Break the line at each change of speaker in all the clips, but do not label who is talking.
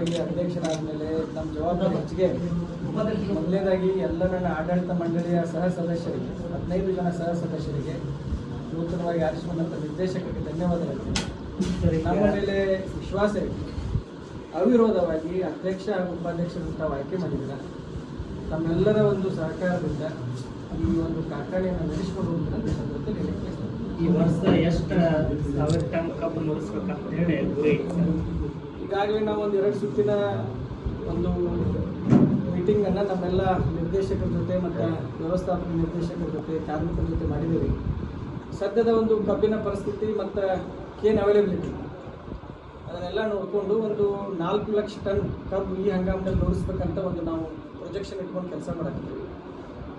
ನೂತನವಾಗಿ ಅಧ್ಯಕ್ಷರಾದ ಮೇಲೆ ನಮ್ಮ ಜವಾಬ್ದಾರಿ ಹೆಚ್ಚಿಗೆ ಮೊದಲನೇದಾಗಿ ಎಲ್ಲ ನನ್ನ ಆಡಳಿತ ಮಂಡಳಿಯ ಸಹ ಸದಸ್ಯರಿಗೆ ಹದಿನೈದು ಜನ ಸಹ ಸದಸ್ಯರಿಗೆ ನೂತನವಾಗಿ ಆರಿಸಿಕೊಂಡಂಥ ನಿರ್ದೇಶಕರಿಗೆ ಧನ್ಯವಾದ ಹೇಳ್ತೀನಿ ನಮ್ಮ ಮೇಲೆ ವಿಶ್ವಾಸ ಇದೆ. ಅವಿರೋಧವಾಗಿ ಅಧ್ಯಕ್ಷ ಹಾಗೂ ಉಪಾಧ್ಯಕ್ಷರು ತಾವು ಆಯ್ಕೆ ಮಾಡಿದ್ದೀರ? ತಮ್ಮೆಲ್ಲರ ಒಂದು ಸಹಕಾರದಿಂದ ಈ ಒಂದು ಕಾರ್ಖಾನೆಯನ್ನು ನಡೆಸಿಕೊಂಡು ಸಂದರ್ಭದಲ್ಲಿ ಹೇಳಕ್ಕೆ
ಈ ವರ್ಷ ಎಷ್ಟು ಸಾವಿರ ಟನ್ ಕಬ್ಬು ನುಡಿಸ್ಬೇಕಂತ ಹೇಳಿ ಗುರಿ
ಈಗಾಗಲೇ ನಾವು ಒಂದು ಎರಡು ಸುತ್ತಿನ ಒಂದು ಮೀಟಿಂಗನ್ನು ನಮ್ಮೆಲ್ಲ ನಿರ್ದೇಶಕರ ಜೊತೆ ಮತ್ತು ವ್ಯವಸ್ಥಾಪಕ ನಿರ್ದೇಶಕರ ಜೊತೆ, ಕಾರ್ಮಿಕರ ಜೊತೆ ಮಾಡಿದ್ದೀವಿ. ಸದ್ಯದ ಒಂದು ಕಬ್ಬಿನ ಪರಿಸ್ಥಿತಿ ಮತ್ತು ಕೇನ್ ಅವೈಲೇಬಿಲಿಟಿ ಅದನ್ನೆಲ್ಲ ನೋಡಿಕೊಂಡು ಒಂದು ನಾಲ್ಕು ಲಕ್ಷ ಟನ್ ಕಬ್ಬು ಈ ಹಂಗಾಮದಲ್ಲಿ ನೋಡಿಸ್ಬೇಕಂತ ಒಂದು ನಾವು ಪ್ರೊಜೆಕ್ಷನ್ ಇಟ್ಕೊಂಡು ಕೆಲಸ ಮಾಡಾಕತ್ತೀವಿ.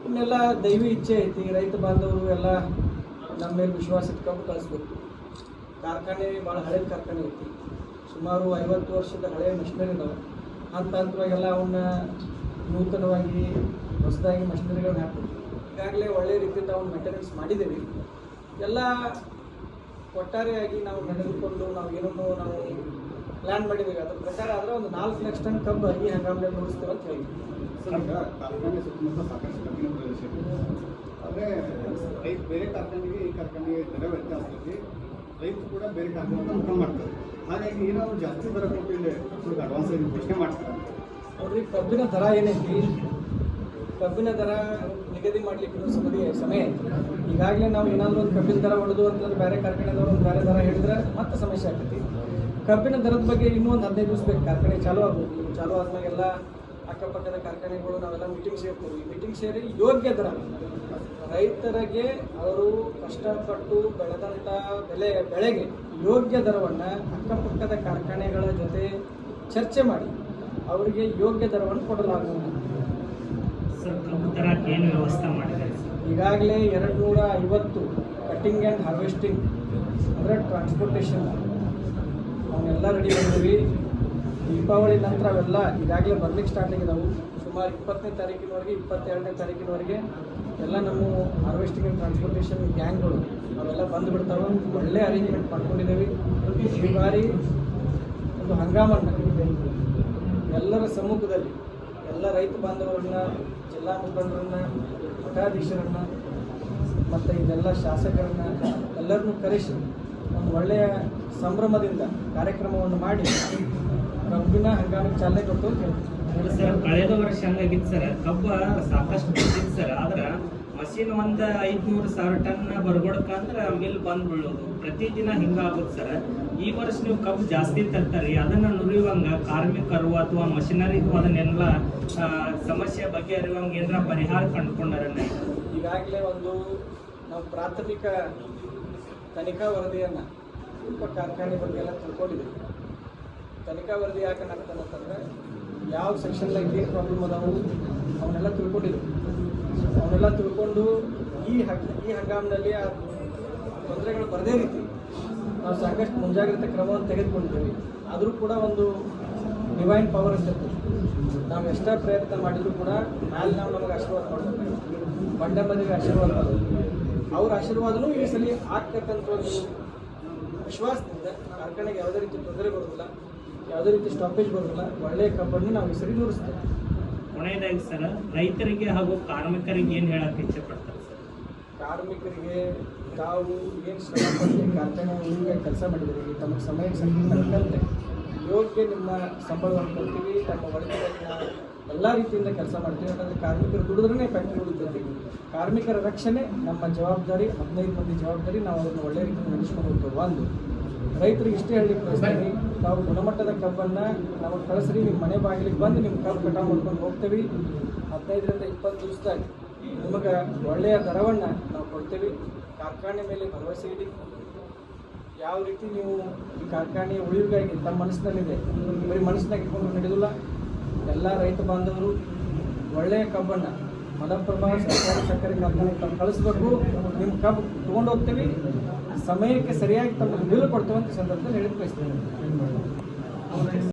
ಇನ್ನೆಲ್ಲ ದೈವಿ ಇಚ್ಛೆ ಐತಿ, ರೈತ ಬಾಂಧವರು ಎಲ್ಲ ನಮ್ಮ ಮೇಲೆ ವಿಶ್ವಾಸ ಇಟ್ಕೊಂಡು ಕಳಿಸ್ಬೇಕು. ಕಾರ್ಖಾನೆ ಭಾಳ ಹಳೆಯ ಕಾರ್ಖಾನೆ ಐತಿ. ಸುಮಾರು ಐವತ್ತು ವರ್ಷದ ಹಳೆಯ ಮಿಷನರಿ ಇದಾವೆ. ಹಂತ ಹಂತವಾಗೆಲ್ಲ ಅವನ್ನ ನೂತನವಾಗಿ ಹೊಸದಾಗಿ ಮಷಿನರಿಗಳನ್ನ ಹಾಕ್ತೀವಿ ಈಗಾಗಲೇ ಒಳ್ಳೆಯ ರೀತಿ ತಾವು ಮೆಂಟೆನೆನ್ಸ್ ಮಾಡಿದ್ದೀವಿ. ಎಲ್ಲ ಒಟ್ಟಾರೆಯಾಗಿ ನಾವು ನಡೆದುಕೊಂಡು ನಾವು ಏನನ್ನು ನಾವು ಪ್ಲ್ಯಾನ್ ಮಾಡಿದ್ದೀವಿ. ಅದ್ರ ಪ್ರಕಾರ ಆದರೆ ಒಂದು ನಾಲ್ಕು ಲಕ್ಷ ಟನ್ ಕಬ್ಬು ಈ ಹಂಗಾಮದಲ್ಲಿ ನೋಡಿಸ್ತೇವೆ ಅಂತ ಹೇಳಿ
ಸರ್, ಈಗ ಕಾರ್ಖಾನೆ ಸುತ್ತಮುತ್ತ ಸಾಕಷ್ಟು ಕಬ್ಬಿನ ಪ್ರದೇಶ ಆದರೆ ರೈತ ಬೇರೆ ಕಾರ್ಖಾನೆಗೆ ಈ ಕಾರ್ಖಾನೆಗೆ ದರ ವ್ಯತ್ಯಾಸ ರೈತ ಕೂಡ ಬೇರೆ ಕಾರ್ಖಾನೆ ಮುಖ ಮಾಡ್ತಾರೆ ಈಗ ಏನಾದ್ರು ಜಾಸ್ತಿ ದರ ಕೊಟ್ಟಿಲ್ಲ ಸ್ವಲ್ಪ ಅಡ್ವಾನ್ಸ್ ಆಗಿ ಘೋಷಣೆ ಮಾಡ್ತಾರೆ.
ಅವ್ರಿಗೆ ಕಬ್ಬಿನ ದರ ಏನೈತಿ ಕಬ್ಬಿನ ದರ ನಿಗದಿ ಮಾಡಲಿಕ್ಕೆ ಸಮಯ ಐತಿ ಈಗಾಗಲೇ ನಾವು ಏನಾದರೂ ಒಂದು ಕಬ್ಬಿನ ದರ ಹೊಡೆದು ಅಂತಂದ್ರೆ ಬೇರೆ ಕಾರ್ಖಾನೆದವರು ಒಂದು ಬೇರೆ ದರ ಹೇಳಿದ್ರೆ ಮತ್ತೆ ಸಮಸ್ಯೆ ಆಗ್ತೈತಿ. ಕಬ್ಬಿನ ದರದ ಬಗ್ಗೆ ಇನ್ನೂ ಒಂದು ಹದಿನೈದು ದಿವಸ ಬೇಕು ಕಾರ್ಖಾನೆ ಚಾಲೂ ಆಗ್ಬೋದು. ಚಾಲೂ ಆದ್ಮೇಲೆಲ್ಲ ಅಕ್ಕಪಕ್ಕದ ಕಾರ್ಖಾನೆಗಳು ನಾವೆಲ್ಲ ಮೀಟಿಂಗ್ ಸೇರ್ತೀವಿ. ಮೀಟಿಂಗ್ ಸೇರಿ ಯೋಗ್ಯ ದರ. ರೈತರಿಗೆ ಅವರು ಕಷ್ಟಪಟ್ಟು ಬೆಳೆದಂಥ ಬೆಲೆ ಬೆಳೆಗೆ ಯೋಗ್ಯ ದರವನ್ನು ಅಕ್ಕಪಕ್ಕದ ಕಾರ್ಖಾನೆಗಳ ಜೊತೆ ಚರ್ಚೆ ಮಾಡಿ ಅವರಿಗೆ ಯೋಗ್ಯ ದರವನ್ನು ಕೊಡಲಾಗುವುದು.
ಏನು ವ್ಯವಸ್ಥೆ ಮಾಡಿದ್ದಾರೆ?
ಈಗಾಗಲೇ ಎರಡು ನೂರ ಐವತ್ತು ಕಟ್ಟಿಂಗ್ ಆ್ಯಂಡ್ ಹಾರ್ವೆಸ್ಟಿಂಗ್ ಅಂದರೆ ಟ್ರಾನ್ಸ್ಪೋರ್ಟೇಷನ್ ಅವನ್ನೆಲ್ಲ ರೆಡಿ ಮಾಡಿದ್ವಿ. ದೀಪಾವಳಿ ನಂತರ ಅವೆಲ್ಲ ಈಗಾಗಲೇ ಬರ್ಲಿಕ್ಕೆ ಸ್ಟಾರ್ಟ್ ಆಗಿದ್ದಾವೆ ಸುಮಾರು ಇಪ್ಪತ್ತನೇ ತಾರೀಕಿನವರೆಗೆ, ಇಪ್ಪತ್ತೆರಡನೇ ತಾರೀಕಿನವರೆಗೆ ಎಲ್ಲ ನಮ್ಮ ಹಾರ್ವೆಸ್ಟಿಂಗ್ ಆ್ಯಂಡ್ ಟ್ರಾನ್ಸ್ಪೋರ್ಟೇಷನ್ ಗ್ಯಾಂಗ್ಗಳು ಅವೆಲ್ಲ ಬಂದು ಬಿಡ್ತಾವೆ. ಒಳ್ಳೆ ಅರೇಂಜ್ಮೆಂಟ್ ಮಾಡ್ಕೊಂಡಿದ್ದೇವೆ ಈ ಬಾರಿ ಒಂದು ಹಂಗಾಮನ್ನು ಎಲ್ಲರ ಸಮ್ಮುಖದಲ್ಲಿ ಎಲ್ಲ ರೈತ ಬಾಂಧವರನ್ನ, ಜಿಲ್ಲಾ ಮುಖಂಡರನ್ನ, ಮಠಾಧೀಶರನ್ನ, ಮತ್ತು ಇದೆಲ್ಲ ಶಾಸಕರನ್ನ ಎಲ್ಲರನ್ನೂ ಕರೆಸಿ ಒಂದು ಒಳ್ಳೆಯ ಸಂಭ್ರಮದಿಂದ ಕಾರ್ಯಕ್ರಮವನ್ನು ಮಾಡಿ ಕಬ್ಬಿನ ಹಂಗಾಮಿಗೆ ಚಾಲನೆ ಕೊಟ್ಟು ಅಂತ
ಸರ್ ಕಳೆದ ವರ್ಷ ಹಂಗಾಗಿತ್ತು ಸರ್ ಕಬ್ಬ ಸಾಕಷ್ಟು ಬಿದ್ದಿತ್ತು ಸರ್ ಆದ್ರೆ ಮಷಿನ್ ಒಂದು ಐದುನೂರು ಸಾವಿರ ಟನ್ ಬರ್ಗೊಡ್ಕಂದ್ರೆ ಮಿಲ್ ಬಂದ್ ಬೀಳೋದು ಪ್ರತಿದಿನ ಹಿಂಗಾಗುತ್ತೆ ಸರ್ ಈ ವರ್ಷ ನೀವು ಕಬ್ಬು ಜಾಸ್ತಿ ತರ್ತಾರೆ. ಅದನ್ನ ನುರಿಯುವಂಗ ಕಾರ್ಮಿಕರು ಅಥವಾ ಮಷಿನರಿಗೂ ಅದನ್ನೆಲ್ಲ ಸಮಸ್ಯೆ ಸಮಸ್ಯೆ ಅರಿವಂಗ ಏನಾರ ಪರಿಹಾರ ಕಂಡುಕೊಂಡಾರ
ಈಗಾಗಲೇ ಒಂದು ನಾವು ಪ್ರಾಥಮಿಕ ತನಿಖಾ ವರದಿಯನ್ನು ಕಾರ್ಖಾನೆ ಬಗ್ಗೆ ಎಲ್ಲ ತಿಳ್ಕೊಂಡಿದ್ದೀವಿ ತನಿಖಾ ವರದಿ ಯಾಕೆ ಅಂತಂದ್ರೆ ಯಾವ ಸೆಕ್ಷನ್ದಾಗ ಏನು ಪ್ರಾಬ್ಲಮ್ ಅದಾವು ಅವನ್ನೆಲ್ಲ ತಿಳ್ಕೊಂಡಿದ್ರು. ಅವನ್ನೆಲ್ಲ ತಿಳ್ಕೊಂಡು ಈ ಈ ಹಂಗಾಮಿನಲ್ಲಿ ಆ ತೊಂದರೆಗಳು ಬರದೇ ರೀತಿ ನಾವು ಸಾಕಷ್ಟು ಮುಂಜಾಗ್ರತೆ ಕ್ರಮವನ್ನು ತೆಗೆದುಕೊಂಡಿದ್ದೀವಿ. ಆದರೂ ಕೂಡ ಒಂದು ಡಿವೈನ್ ಪವರ್ ಅಂತ ಇರ್ತದೆ. ನಾವು ಎಷ್ಟೇ ಪ್ರಯತ್ನ ಮಾಡಿದರೂ ಕೂಡ ಮ್ಯಾಲೆ ನಾವು ನಮಗೆ ಆಶೀರ್ವಾದ ಮಾಡಬೇಕು ಬಂಡೆ ಮನೆಗೆ ಆಶೀರ್ವಾದ ಅವ್ರ ಆಶೀರ್ವಾದನೂ ಈ ಸಲ ಆಗ್ತಕ್ಕಂಥ ಒಂದು ವಿಶ್ವಾಸದಿಂದ ಕಾರ್ಖಾನೆಗೆ ಯಾವುದೇ ರೀತಿ ತೊಂದರೆ ಬರೋದಿಲ್ಲ ಯಾವುದೇ ರೀತಿ ಸ್ಟಾಪೇಜ್ ಬರೋದಿಲ್ಲ. ಒಳ್ಳೆಯ ಕಬ್ಬನ್ನು ನಾವು ಸರಿ ತೋರಿಸ್ತೇವೆ.
ಕೊನೆಯದಾಗಿ ಸರ್ ರೈತರಿಗೆ ಹಾಗೂ ಕಾರ್ಮಿಕರಿಗೆ ಏನು ಹೇಳಕ್ಕೆ ಇಚ್ಛೆ ಪಡ್ತಾರೆ ಸರ್?
ಕಾರ್ಮಿಕರಿಗೆ ತಾವು ಏನು ಶ್ರಮಪಟ್ಟು ಕಾರ್ಖಾನೆ ಕೆಲಸ ಮಾಡಿದ್ದೀರಿ ತಮ್ಮ ಸಮಯಕ್ಕೆ ಸಂಬಂಧಪಟ್ಟಂತೆ ಯೋಗ್ಯ ನಿಮ್ಮ ಸಂಬಳವನ್ನು ಕೊಡ್ತೀವಿ ತಮ್ಮ ವರ್ಗದಲ್ಲಿನ ಎಲ್ಲ ರೀತಿಯಿಂದ ಕೆಲಸ ಮಾಡ್ತೀವಿ. ಯಾಕಂದರೆ ಕಾರ್ಮಿಕರು ದುಡಿದ್ರೇ ಫ್ಯಾಕ್ಟ್ರಿ ಉಳಿತೀವಿ ಕಾರ್ಮಿಕರ ರಕ್ಷಣೆ ನಮ್ಮ ಜವಾಬ್ದಾರಿ ಹದಿನೈದು ಮಂದಿ ಜವಾಬ್ದಾರಿ ನಾವು ಅದನ್ನು ಒಳ್ಳೆ ರೀತಿಯಿಂದ ನಡೆಸ್ಕೊಂಡು ಹೋಗ್ತೇವೆ. ಒಂದು ರೈತರಿಗೆ ಇಷ್ಟೇ ಹೇಳಲಿಕ್ಕೆ ಬಯಸ್ತೀನಿ ನಾವು ಗುಣಮಟ್ಟದ ಕಬ್ಬನ್ನು ನಾವು ಕಳಿಸ್ರಿ, ನಿಮ್ಮ ಮನೆ ಬಾಗಿಲಿಗೆ ಬಂದು ನಿಮ್ಮ ಕಬ್ಬು ಕಟಾವು ಮಾಡ್ಕೊಂಡು ಹೋಗ್ತೀವಿ. ಹದಿನೈದರಿಂದ ಇಪ್ಪತ್ತು ದಿವಸದಾಗ ನಿಮಗೆ ಒಳ್ಳೆಯ ದರವನ್ನು ನಾವು ಕೊಡ್ತೀವಿ. ಕಾರ್ಖಾನೆ ಮೇಲೆ ಭರವಸೆ ಇಡಿ. ಯಾವ ರೀತಿ ನೀವು ಈ ಕಾರ್ಖಾನೆ ಉಳಿವಿಗಾಗಿ ತಮ್ಮ ಮನಸ್ಸಿನಲ್ಲಿದೆ, ಬರೀ ಮನಸ್ಸಿನಾಗ ಇಟ್ಕೊಂಡು ನಡೆದಿಲ್ಲ. ಎಲ್ಲ ರೈತ ಬಾಂಧವರು ಒಳ್ಳೆಯ ಕಬ್ಬನ್ನು, ಮಲಪ್ರಭಾ ಸರ್ಕಾರಿ ಸಕ್ಕರೆ ಕಾರ್ಖಾನೆ ಕಳಿಸ್ಬೇಕು. ನಿಮ್ಮ ಕಬ್ಬು ತೊಗೊಂಡು ಹೋಗ್ತೀವಿ. ಸಮಯಕ್ಕೆ ಸರಿಯಾಗಿ ತಮ್ಮ ನಿಲ್ಲು ಕೊಡ್ತೇವೆ ಅಂತ ಸಂದರ್ಭದಲ್ಲಿ ಹೇಳಿದ್ ಬಯಸ್ತೇನೆ